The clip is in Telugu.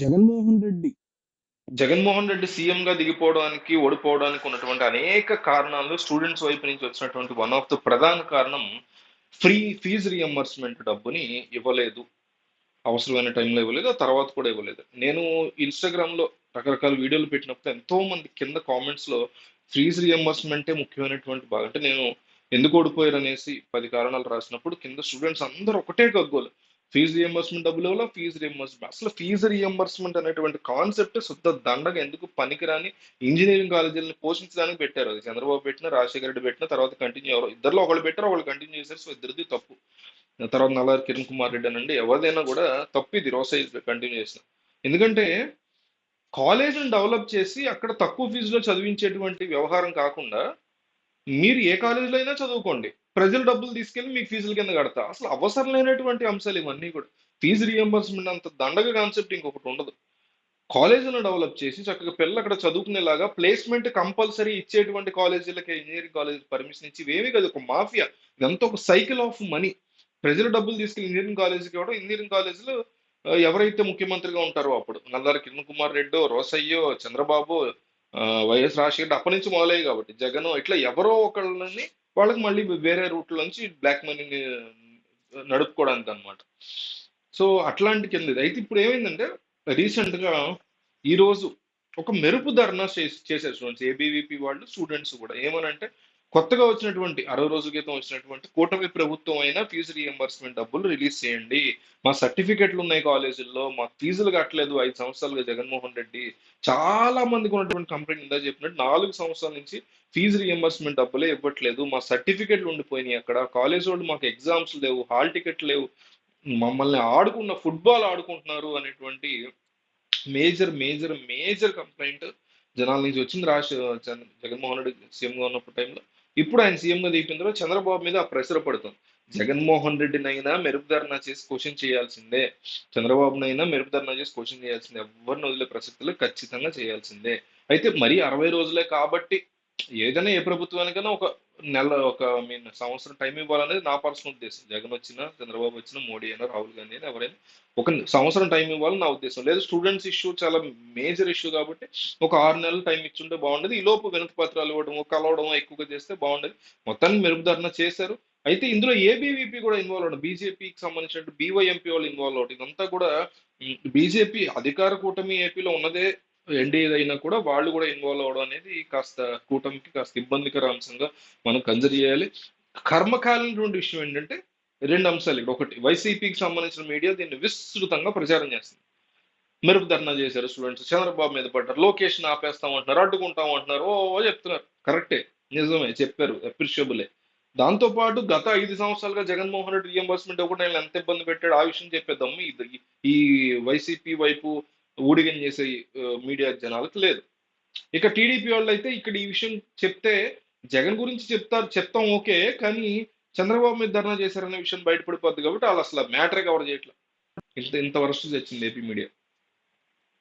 జగన్మోహన్ రెడ్డి. జగన్మోహన్ రెడ్డి సీఎం గా దిగిపోవడానికి ఓడిపోవడానికి ఉన్నటువంటి అనేక కారణాలు స్టూడెంట్స్ వైపు నుంచి వచ్చినటువంటి వన్ ఆఫ్ ద ప్రధాన కారణం ఫ్రీ ఫీజు రియంబర్స్మెంట్ డబ్బుని ఇవ్వలేదు. అవసరమైన టైంలో ఇవ్వలేదు ఆ తర్వాత కూడా ఇవ్వలేదు. నేను ఇన్స్టాగ్రామ్లో రకరకాల వీడియోలు పెట్టినప్పుడు ఎంతో మంది కింద కామెంట్స్లో ఫీజు రియంబర్స్మెంటే ముఖ్యమైనటువంటి భాగం. అంటే నేను ఎందుకు ఓడిపోయారు అనేసి పది కారణాలు రాసినప్పుడు కింద స్టూడెంట్స్ అందరూ ఒకటే గగ్గోలు. ఫీజు రియంబర్స్మెంట్ డబ్బులు ఇవ్వాలా? ఫీజు రియంబర్స్మెంట్ అసలు ఫీజు రియంబర్స్మెంట్ అనేటువంటి కాన్సెప్ట్ శుద్ధ దండగా ఎందుకు పనికిరాని ఇంజనీరింగ్ కాలేజీలను పోషించడానికి పెట్టారు. అది చంద్రబాబు పెట్టిన రాజశేఖర రెడ్డి పెట్టిన తర్వాత కంటిన్యూ ఎవరు ఇద్దరు ఒకళ్ళు పెట్టారు ఒకళ్ళు కంటిన్యూ చేశారు. సో ఇద్దరిది తప్పు. తర్వాత నల్లారి కిరణ్ కుమార్ రెడ్డి అనండి ఎవరిదైనా కూడా తప్పు ఇది. రోసైజ్ కంటిన్యూ చేసిన. ఎందుకంటే కాలేజీని డెవలప్ చేసి అక్కడ తక్కువ ఫీజులో చదివించేటువంటి వ్యవహారం కాకుండా మీరు ఏ కాలేజీలో అయినా చదువుకోండి. ప్రజలు డబ్బులు తీసుకెళ్ళి మీకు ఫీజుల కింద కడతా. అసలు అవసరం లేనటువంటి అంశాలు ఇవన్నీ కూడా. ఫీజు రియంబర్స్మెంట్ అంత దండగ కాన్సెప్ట్ ఇంకొకటి ఉండదు. కాలేజీలను డెవలప్ చేసి చక్కగా పిల్లలు అక్కడ చదువుకునేలాగా ప్లేస్మెంట్ కంపల్సరీ ఇచ్చేటువంటి కాలేజీలకి ఇంజనీరింగ్ కాలేజ్ పర్మిషన్ ఇచ్చి ఇవేమీ కాదు. ఒక మాఫియా. ఇదంతా ఒక సైకిల్ ఆఫ్ మనీ ప్రజలు డబ్బులు తీసుకెళ్ళి ఇంజనీరింగ్ కాలేజీకి ఇవ్వడం ఇంజనీరింగ్ కాలేజీలో ఎవరైతే ముఖ్యమంత్రిగా ఉంటారో అప్పుడు. నల్లారి కిరణ్ కుమార్ రెడ్డో రోసయ్యో చంద్రబాబు వైఎస్ రాజశేఖర్ అప్పటి నుంచి మొదలయ్యాయి కాబట్టి. జగన్ ఇట్లా ఎవరో ఒకళ్ళని వాళ్ళకి మళ్ళీ వేరే రూట్ల నుంచి బ్లాక్ మనీని నడుపుకోవడానికి అన్నమాట. సో అట్లాంటి కింద అయితే ఇప్పుడు ఏమైందంటే రీసెంట్గా ఈ రోజు ఒక మెరుపు ధర్నా చేసి చేశారు స్టూడెంట్స్ ఏబీవీపీ వాళ్ళు స్టూడెంట్స్ కూడా. ఏమనంటే కొత్తగా వచ్చినటువంటి అరవై రోజుల క్రితం వచ్చినటువంటి కూటమి ప్రభుత్వం అయినా ఫీజు రియంబర్స్మెంట్ డబ్బులు రిలీజ్ చేయండి. మా సర్టిఫికెట్లు ఉన్నాయి కాలేజీల్లో మా ఫీజులు కట్టలేదు ఐదు సంవత్సరాలుగా జగన్మోహన్ రెడ్డి. చాలా మందికి ఉన్నటువంటి కంప్లైంట్ ఉందా చెప్పినట్టు నాలుగు సంవత్సరాల నుంచి ఫీజు రియంబర్స్మెంట్ డబ్బులే ఇవ్వట్లేదు. మా సర్టిఫికెట్లు ఉండిపోయినాయి అక్కడ. కాలేజ్ వాళ్ళు మాకు ఎగ్జామ్స్ లేవు హాల్ టికెట్ లేవు. మమ్మల్ని ఆడుకున్న ఫుట్బాల్ ఆడుకుంటున్నారు అనేటువంటి మేజర్ మేజర్ మేజర్ కంప్లైంట్ జనాల నుంచి వచ్చింది. రాష్ట్ర చంద్ర- జగన్మోహన్ రెడ్డి సీఎంగా ఉన్నప్పుడు టైంలో. ఇప్పుడు ఆయన సీఎం దిగిపోయిన తర్వాత చంద్రబాబు మీద ఆ ప్రెషర్ పడుతుంది. జగన్మోహన్ రెడ్డినైనా మెరుగుదరణ చేసి క్వశ్చన్ చేయాల్సిందే. చంద్రబాబునైనా మెరుపు చేసి క్వశ్చన్ చేయాల్సిందే. ఎవరిని వదిలే ప్రసక్తులు ఖచ్చితంగా చేయాల్సిందే. అయితే మరి అరవై రోజులే కాబట్టి ఏదైనా ఏ ప్రభుత్వానికైనా ఒక నెల ఒక మీన్ సంవత్సరం టైం ఇవ్వాలనేది నా పర్సనల్ ఉద్దేశం. జగన్ వచ్చినా చంద్రబాబు వచ్చినా మోడీ అయినా రాహుల్ గాంధీ అయినా ఎవరైనా ఒక సంవత్సరం టైం ఇవ్వాలని నా ఉద్దేశం. లేదు స్టూడెంట్స్ ఇష్యూ చాలా మేజర్ ఇష్యూ కాబట్టి ఒక ఆరు నెలలు టైం ఇచ్చుంటే బాగుండేది. ఈ లోపు వినతి పత్రాలు ఇవ్వడం కలవడం ఎక్కువగా చేస్తే బాగుండేది. మొత్తాన్ని మెరుగుదరణ చేశారు. అయితే ఇందులో ఏబీవీపీ కూడా ఇన్వాల్వ్ అవ్వడం బీజేపీకి సంబంధించిన బీవైఎంపీ వాళ్ళు ఇన్వాల్వ్ అవ్వడం ఇదంతా కూడా బీజేపీ అధికార కూటమి ఏపీలో ఉన్నదే ఎన్డీఏ అయినా కూడా వాళ్ళు కూడా ఇన్వాల్వ్ అవ్వడం అనేది కాస్త కూటమికి కాస్త ఇబ్బందికర అంశంగా మనం కన్సిడర్ చేయాలి. కర్మకాలినటువంటి విషయం ఏంటంటే రెండు అంశాలు ఇక్కడ. ఒకటి వైసీపీకి సంబంధించిన మీడియా దీన్ని విస్తృతంగా ప్రచారం చేస్తుంది. మెరుపు ధర్నా చేశారు స్టూడెంట్స్ చంద్రబాబు మీద పడ్డారు. లొకేషన్ ఆపేస్తామంటున్నారు. అడ్డుకుంటాం అంటున్నారు ఓ చెప్తున్నారు. కరెక్టే. నిజమే. చెప్పారు. అప్రిషియబులే దాంతో పాటు గత ఐదు సంవత్సరాలుగా జగన్మోహన్ రెడ్డి రియంబర్స్మెంట్ ఒకటి ఆయన ఎంత ఇబ్బంది పెట్టాడు ఆ విషయం చెప్పేద్దాము ఈ వైసీపీ వైపు ఊడిగం చేసే మీడియా జనాలకు లేదు. ఇక టీడీపీ వాళ్ళు అయితే ఇక్కడ ఈ విషయం చెప్తే జగన్ గురించి చెప్తారు చెప్తాం ఓకే కానీ చంద్రబాబు మీద ధర్నా చేశారనే విషయం బయటపడిపోద్ది కాబట్టి వాళ్ళు అసలు మ్యాటరే కవర్ చేయట్లేదు ఇంత ఇంత వరస్ట్ తెచ్చింది ఏపీ మీడియా.